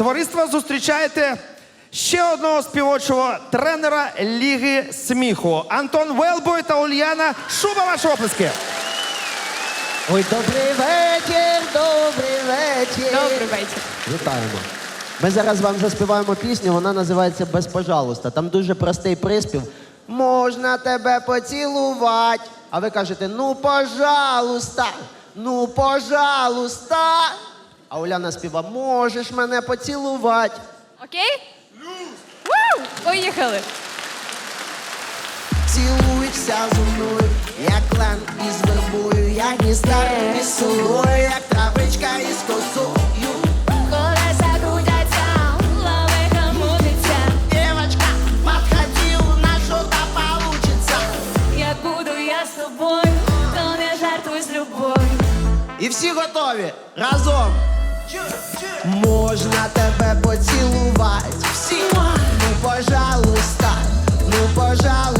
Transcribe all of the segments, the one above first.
Товариство зустрічаєте ще одного співочого тренера Ліги сміху. Антон Велбой та Ульяна Шуба. Ваші оплески. Ой, добрий вечір, добрий вечір. Добрий вечір. Вітаємо. Ми зараз вам заспіваємо пісню, вона називається Без пожалуйста. Там дуже простий приспів. Можна тебе поцілувати. А ви кажете, ну пожалуйста, ну пожалуйста. А Уляна співа, можеш мене поцілувати. Окей? Ву! Поїхали. Цілуєшся зо мною, як лан із вербою, як ні старим, ні солою, як травичка із косою. Колеса крутяться, лавиха мутиться. Девочка, подходи, у нас что-то получится. Як буду я з тобою, то не жартуй з любов'ю. І всі готові разом. Можна тебе поцілувати. Всі. Ну, пожалуйста, ну, пожалуйста.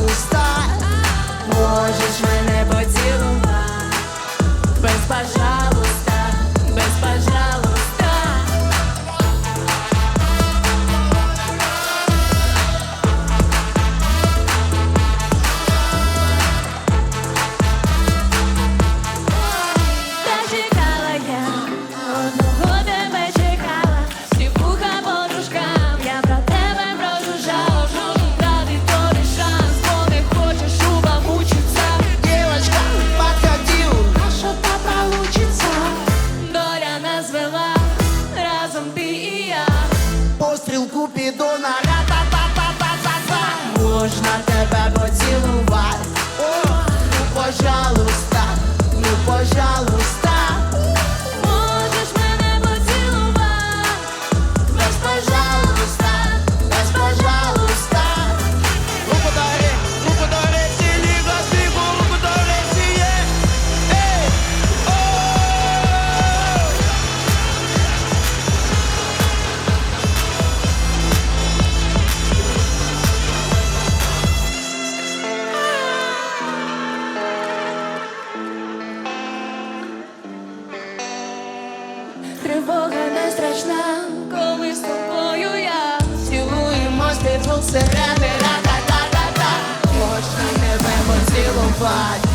Тривога не страшна, коли з тобою я цілуємось під звук сирени, ра-та-та-та-та. Можна тебе поцілувати.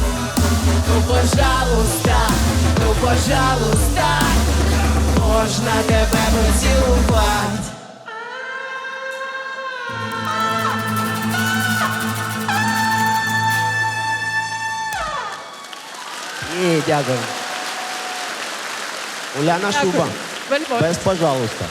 Ну, пожалуйста, Ну, пожалуйста, можна тебе поцілувати. Дякую. Уляна Шуба. Без пожалуйста.